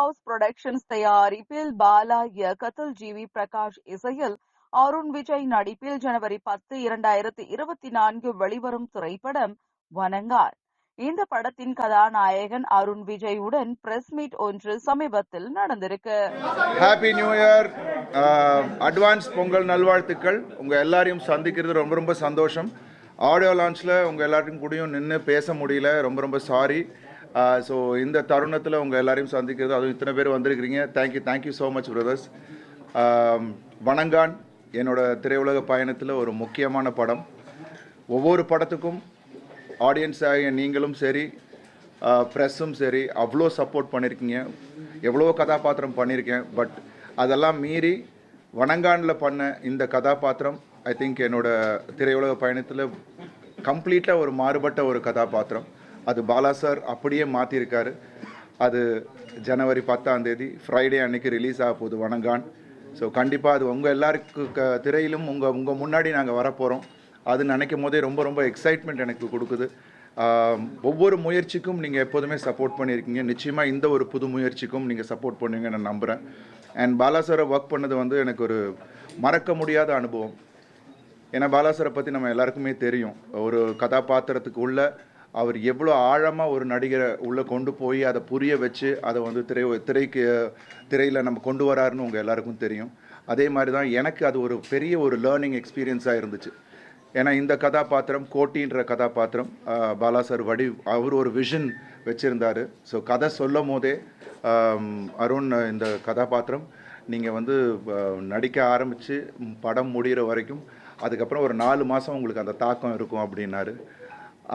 House productions தயாரிப்பில் பாலா இயக்கத்தில் G we Prakash இசையில் அருண் விஜய் நடிப்பில் ஜனவரி பத்து இரண்டாயிரத்தி இருபத்தி நான்கு வெளிவரும் திரைப்படம் வணங்கார். இந்த படத்தின் கதாநாயகன் அருண் விஜயுடன் பிரஸ் மீட் ஒன்று சமீபத்தில் நடந்திருக்கு. Happy new year advance Pongal நல்வாழ்த்துக்கள். உங்க எல்லாரையும் சந்திக்கிறது ரொம்ப ரொம்ப சந்தோஷம். ஆடியோ லான்ச்சில் உங்கள் எல்லாருக்கும் கூடயும் நின்று பேச முடியல. ரொம்ப ரொம்ப சாரி ஸோ இந்த தருணத்தில் உங்கள் எல்லாரையும் சந்திக்கிறது அதுவும் இத்தனை பேர் வந்திருக்கிறீங்க. Thank you thank you so much brothers Vanangaan என்னோட திரையுலக பயணத்தில் ஒரு முக்கியமான படம். ஒவ்வொரு படத்துக்கும் ஆடியன்ஸ் ஆகிய நீங்களும் சரி ப்ரெஸ்ஸும் சரி அவ்வளோ சப்போர்ட் பண்ணியிருக்கீங்க எவ்வளோ கதாபாத்திரம் பண்ணியிருக்கேன் பட் அதெல்லாம் மீறி வணங்கானில் பண்ண இந்த கதாபாத்திரம் ஐ திங்க் என்னோட திரையுலக பயணத்தில் கம்ப்ளீட்டாக ஒரு மாறுபட்ட ஒரு கதாபாத்திரம். அது பாலா சார் அப்படியே மாற்றிருக்காரு அது ஜனவரி பத்தாம் தேதி ஃப்ரைடே அன்னைக்கு ரிலீஸ் ஆக போகுது வணங்கான். ஸோ கண்டிப்பாக அது உங்கள் எல்லாருக்கு க திரையிலும் உங்கள் உங்கள் முன்னாடி நாங்கள் வரப்போகிறோம் அது நினைக்கும் போதே ரொம்ப ரொம்ப எக்ஸைட்மெண்ட் எனக்கு கொடுக்குது. ஒவ்வொரு முயற்சிக்கும் நீங்கள் எப்போதுமே சப்போர்ட் பண்ணியிருக்கீங்க. நிச்சயமாக இந்த ஒரு புது முயற்சிக்கும் நீங்கள் சப்போர்ட் பண்ணுவீங்க நான் நம்புகிறேன் அண்ட் பாலா சாரை ஒர்க் பண்ணது வந்து எனக்கு ஒரு மறக்க முடியாத அனுபவம். ஏன்னா பாலாசாரை பற்றி நம்ம எல்லாருக்குமே தெரியும். ஒரு கதாபாத்திரத்துக்கு உள்ள அவர் எவ்வளோ ஆழமாக ஒரு நடிகரை உள்ளே கொண்டு போய் அதை புரிய வச்சு அதை வந்து திரை திரைக்கு திரையில் நம்ம கொண்டு வராருன்னு உங்கள் எல்லாருக்கும் தெரியும். அதே மாதிரி தான் எனக்கு அது ஒரு பெரிய ஒரு லேர்னிங் எக்ஸ்பீரியன்ஸாக இருந்துச்சு. ஏன்னா இந்த கதாபாத்திரம் கோட்டின்ற கதாபாத்திரம் பாலா சார் வடி அவர் ஒரு விஷன் வச்சுருந்தார். ஸோ கதை சொல்லும் போதே அருண் இந்த கதாபாத்திரம் நீங்கள் வந்து நடிக்க ஆரம்பித்து படம் முடிகிற வரைக்கும் அதுக்கப்புறம் ஒரு நாலு மாதம் உங்களுக்கு அந்த தாக்கம் இருக்கும் அப்படின்னாரு.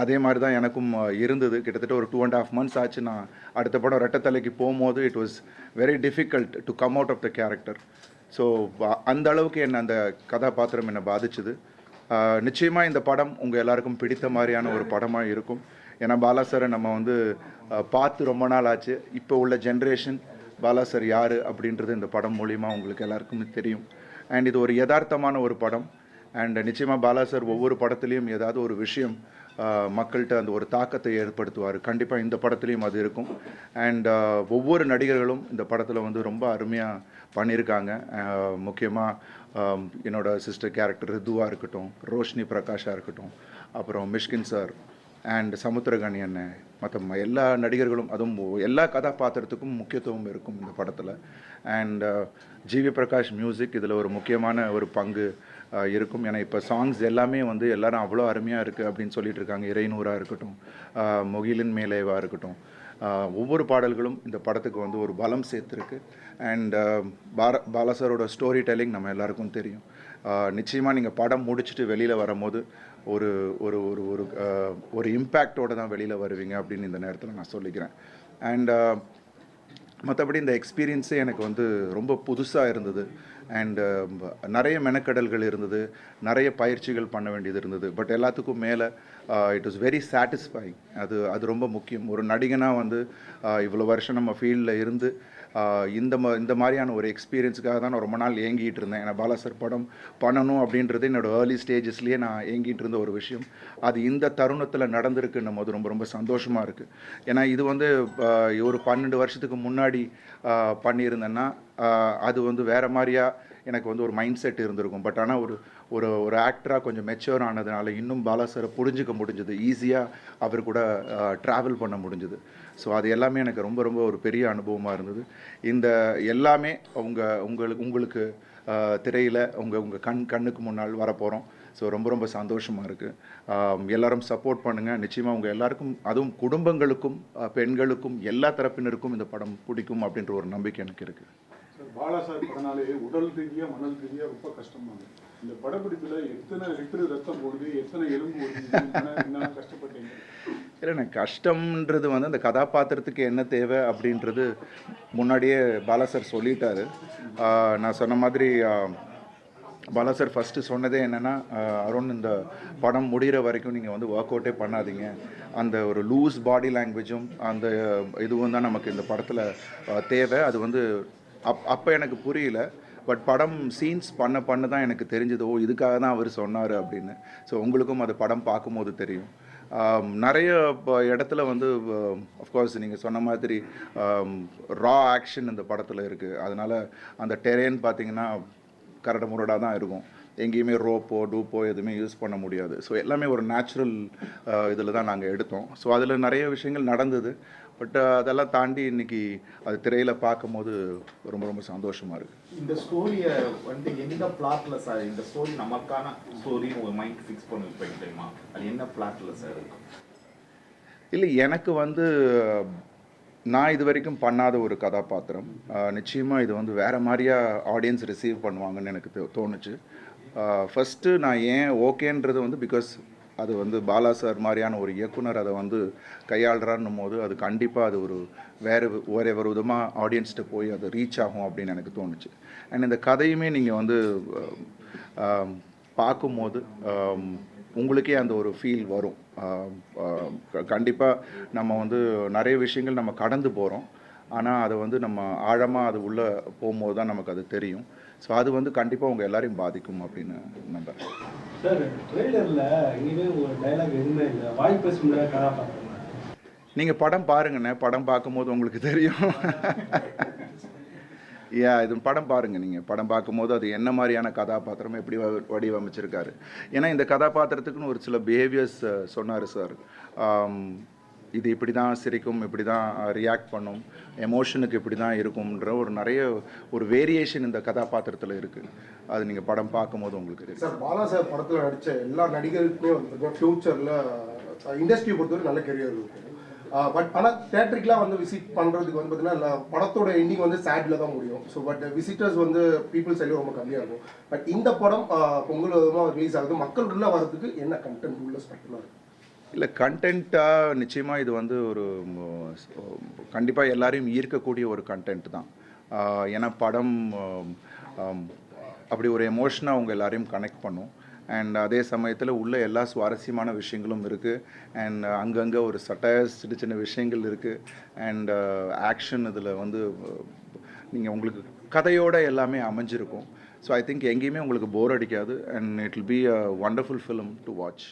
அதே மாதிரி தான் எனக்கும் இருந்தது. கிட்டத்தட்ட ஒரு டூ அண்ட் ஹாஃப் மந்த்ஸ் ஆச்சு நான் அடுத்த படம் ரெட்டத்தலைக்கு போகும்போது it was very difficult to come out of the character so அந்த அளவுக்கு என்னை அந்த கதாபாத்திரம் என்னை பாதிச்சுது. நிச்சயமாக இந்த படம் உங்கள் எல்லாருக்கும் பிடித்த மாதிரியான ஒரு படமாக இருக்கும். ஏன்னா பாலா சாரை நம்ம வந்து பார்த்து ரொம்ப நாள் ஆச்சு. இப்போ உள்ள ஜென்ரேஷன் பாலா சார் யார் அப்படின்றது இந்த படம் மூலிமா உங்களுக்கு எல்லாருக்கும் தெரியும். அண்ட் இது ஒரு யதார்த்தமான ஒரு படம். அண்ட் நிச்சயமாக பாலா சார் ஒவ்வொரு படத்துலேயும் ஏதாவது ஒரு விஷயம் மக்கள்கிட்ட அந்த ஒரு தாக்கத்தை ஏற்படுத்துவார். கண்டிப்பாக இந்த படத்துலேயும் அது இருக்கும். அண்ட் ஒவ்வொரு நடிகர்களும் இந்த படத்தில் வந்து ரொம்ப அருமையாக பண்ணியிருக்காங்க. முக்கியமாக என்னோட சிஸ்டர் கேரக்டர் ரிதுவாக இருக்கட்டும் ரோஷினி பிரகாஷாக இருக்கட்டும் அப்புறம் மிஷ்கின் சார் அண்ட் சமுத்திரகனி அண்ணன் மற்ற எல்லா நடிகர்களும் அதுவும் எல்லா கதாபாத்திரத்துக்கும் முக்கியத்துவம் இருக்கும் இந்த படத்தில். அண்ட் ஜிவி பிரகாஷ் மியூசிக் இதில் ஒரு முக்கியமான ஒரு பங்கு. இருக்கும். ஏன்னா இப்போ சாங்ஸ் எல்லாமே வந்து எல்லாரும் அவ்வளோ அருமையாக இருக்குது அப்படின்னு சொல்லிட்டு இருக்காங்க. இறைநூறாக இருக்கட்டும் முகிலின் மேலேவாக இருக்கட்டும். ஒவ்வொரு பாடல்களும் இந்த படத்துக்கு வந்து ஒரு பலம் சேர்த்துருக்கு. அண்ட் பார பாலாசரோட ஸ்டோரி டெல்லிங் நம்ம எல்லாருக்கும் தெரியும். நிச்சயமாக நீங்கள் படம் முடிச்சுட்டு வெளியில் வரும்போது ஒரு ஒரு ஒரு ஒரு ஒரு இம்பேக்டோடு தான் வெளியில் வருவீங்க அப்படின்னு இந்த நேரத்தில் நான் சொல்லிக்கிறேன். அண்ட் மற்றபடி இந்த எக்ஸ்பீரியன்ஸே எனக்கு வந்து ரொம்ப புதுசாக இருந்தது. அண்டு நிறைய மெனக்கடல்கள் இருந்தது. நிறைய பயிற்சிகள் பண்ண வேண்டியது இருந்தது. பட் எல்லாத்துக்கும் மேலே இட் இஸ் வெரி சாட்டிஸ்ஃபைங் அது அது ரொம்ப முக்கியம். ஒரு நடிகனாக வந்து uh, இவ்வளோ வருஷம் நம்ம ஃபீல்டில் இருந்து uh, இந்த மா இந்த மாதிரியான ஒரு எக்ஸ்பீரியன்ஸுக்காக தான் நான் ரொம்ப நாள் ஏங்கிட்டு இருந்தேன். ஏன்னா பாலாசர் படம் பண்ணணும் அப்படின்றது என்னோட ஏர்லி ஸ்டேஜஸ்லேயே நான் ஏங்கிட்டு இருந்த ஒரு விஷயம். அது இந்த தருணத்தில் நடந்திருக்குன்னும் போது ரொம்ப ரொம்ப சந்தோஷமாக இருக்குது ஏன்னா இது வந்து uh, ஒரு பன்னெண்டு வருஷத்துக்கு முன்னாடி பண்ணியிருந்தேன்னா அது வந்து வேறு மாதிரியா எனக்கு வந்து ஒரு மைண்ட் செட் இருந்திருக்கும். பட் ஆனால் ஒரு ஒரு ஒரு ஆக்டராக கொஞ்சம் மெச்சூர் ஆனதுனால இன்னும் பாலாசரை புரிஞ்சுக்க முடிஞ்சது. ஈஸியாக அவர் கூட ட்ராவல் பண்ண முடிஞ்சது. ஸோ அது எல்லாமே எனக்கு ரொம்ப ரொம்ப ஒரு பெரிய அனுபவமாக இருந்தது. இந்த எல்லாமே உங்கள் உங்களுக்கு உங்களுக்கு திரையில் உங்கள் உங்கள் கண் கண்ணுக்கு முன்னால் வரப்போகிறோம் ஸோ ரொம்ப ரொம்ப சந்தோஷமாக இருக்குது எல்லாரும் சப்போர்ட் பண்ணுங்கள் நிச்சயமாக உங்கள் எல்லாருக்கும் அதுவும் குடும்பங்களுக்கும் பெண்களுக்கும் எல்லா தரப்பினருக்கும் இந்த படம் பிடிக்கும் அப்படின்ற ஒரு நம்பிக்கை எனக்கு இருக்குது பாலா சார் படனாலே உடல் ரீதியாக மனல் ரீதியாக ரொம்ப கஷ்டமாங்க இந்த படப்பிடிப்புல எத்தனை லிட்டர் ரத்தம் போடுது எத்தனை எலும்பு ஓடுது என்ன கஷ்டப்பட்டீங்க? இல்லைண்ணே கஷ்டம்ன்றது வந்து அந்த கதாபாத்திரத்துக்கு என்ன தேவை அப்படின்றது முன்னாடியே பாலா சார் சொல்லிட்டாரு நான் சொன்ன மாதிரி பாலாசர் பாலா சார் ஃபஸ்ட்டு சொன்னதே என்னென்னா அருண் இந்த படம் முடிகிற வரைக்கும் நீங்கள் வந்து ஒர்க் அவுட்டே பண்ணாதீங்க. அந்த ஒரு லூஸ் பாடி லாங்குவேஜும் அந்த இதுவும் தான் நமக்கு இந்த படத்தில் தேவை. அது வந்து அப் அப்போ எனக்கு புரியல. பட் படம் சீன்ஸ் பண்ண பண்ண தான் எனக்கு தெரிஞ்சது. ஓ இதுக்காக தான் அவர் சொன்னார் அப்படின்னு. ஸோ உங்களுக்கும் அது படம் பார்க்கும்போது தெரியும். நிறைய இப்போ இடத்துல வந்து அஃப்கோர்ஸ் நீங்கள் சொன்ன மாதிரி ரா ஆக்ஷன் இந்த படத்தில் இருக்குது அதனால் அந்த டெரேன் பார்த்தீங்கன்னா கரடு முரடாக தான் இருக்கும். எங்கேயுமே ரோப்போ டூப்போ எதுவுமே யூஸ் பண்ண முடியாது. ஸோ எல்லாமே ஒரு நேச்சுரல் இதில் தான் நாங்கள் எடுத்தோம். ஸோ அதில் நிறைய விஷயங்கள் நடந்தது. பட் அதெல்லாம் தாண்டி இன்னைக்கு அது திரையில் பார்க்கும்போது ரொம்ப ரொம்ப சந்தோஷமாக இருக்குது இந்த ஸ்டோரியை வந்து எந்த பிளாட்ல சார்? இந்த ஸ்டோரி நமக்கான ஸ்டோரி ஒரு மைண்ட் ஃபிக்ஸ் பண்ணி வைப்பீங்க தெரியுமா? அது என்ன பிளாட்ல சார்? இல்லை எனக்கு வந்து நான் இது வரைக்கும் பண்ணாத ஒரு கதாபாத்திரம். நிச்சயமாக இது வந்து வேறு மாதிரியா ஆடியன்ஸ் ரிசீவ் பண்ணுவாங்கன்னு எனக்கு தோணுச்சு. ஃபஸ்ட்டு நான் ஏன் ஓகேன்றது வந்து பிகாஸ் அது வந்து பாலா சார் மாதிரியான ஒரு இயக்குனர் அதை வந்து கையாளுறான்னும் போது அது கண்டிப்பாக அது ஒரு வேறு வேறு ஒரு விதமாக ஆடியன்ஸ்கிட்ட போய் அது ரீச் ஆகும் அப்படின்னு எனக்கு தோணுச்சு. அண்ட் இந்த கதையுமே நீங்கள் வந்து பார்க்கும்போது உங்களுக்கே அந்த ஒரு ஃபீல் வரும். கண்டிப்பாக நம்ம வந்து நிறைய விஷயங்கள் நம்ம கடந்து போகிறோம் ஆனால் அதை வந்து நம்ம ஆழமாக அது உள்ளே போகும்போது தான் நமக்கு அது தெரியும். ஸோ அது வந்து கண்டிப்பாக உங்கள் எல்லாரையும் பாதிக்கும் அப்படின்னு நம்புகிறேன் சார் ட்ரெய்லரில் எங்கேயுமே ஒரு டைலாக் எதுவுமே இல்லை. வாய் பேச முடியாத கதாபாத்திரம் நீங்கள் படம் பாருங்கண்ணே. படம் பார்க்கும்போது உங்களுக்கு தெரியும். யா இது படம் பாருங்கள் நீங்கள் படம் பார்க்கும்போது அது என்ன மாதிரியான கதாபாத்திரம் எப்படி வ- வடிவமைச்சிருக்காரு. ஏன்னா இந்த கதாபாத்திரத்துக்குன்னு ஒரு சில பிஹேவியர்ஸ் சொன்னார் சார். இது இப்படி தான் சிரிக்கும் இப்படி தான் ரியாக்ட் பண்ணும் எமோஷனுக்கு இப்படி தான் இருக்கும்ன்ற ஒரு நிறைய ஒரு வேரியேஷன் இந்த கதாபாத்திரத்தில் இருக்குது அது நீங்கள் படம் பார்க்கும்போது உங்களுக்கு தெரியும். சார் பாலா சார் படத்தில் நடித்த எல்லா நடிகருக்குமே வந்து ஃப்யூச்சரில் இண்டஸ்ட்ரியை பொறுத்தவரை நல்ல கெரியர் இருக்கும் பட் ஆனால் தேட்டருக்குலாம் வந்து விசிட் பண்ணுறதுக்கு வந்து பார்த்தீங்கன்னா படத்தோட எண்டிங் வந்து சேட்டில் தான் முடியும். ஸோ பட் விசிட்டர்ஸ் வந்து பீப்புள் சைடில் ரொம்ப கம்மியாக இருக்கும். பட் இந்த படம் பொங்கல் விதமாக ரிலீஸ் ஆகுது மக்கள் உள்ள வரதுக்கு என்ன கண்டென்ட் உள்ள ஸ்பெஷலாக இருக்கும் இல்லை கண்டென்ட்டாக நிச்சயமாக இது வந்து ஒரு கண்டிப்பாக எல்லாரையும் ஈர்க்கக்கூடிய ஒரு கண்டென்ட் தான். ஏன்னா படம் அப்படி ஒரு எமோஷனாக அவங்க எல்லாரையும் கனெக்ட் பண்ணும். அண்ட் அதே சமயத்தில் உள்ள எல்லா சுவாரஸ்யமான விஷயங்களும் இருக்குது அண்ட் அங்கங்கே ஒரு சட்டயர்ஸ் சின்ன சின்ன விஷயங்கள் இருக்குது அண்ட் ஆக்ஷன் இதில் வந்து நீங்கள் உங்களுக்கு கதையோடு எல்லாமே அமைஞ்சிருக்கும். ஸோ ஐ திங்க் எங்கேயுமே உங்களுக்கு போர் அடிக்காது. And it will be a wonderful film to watch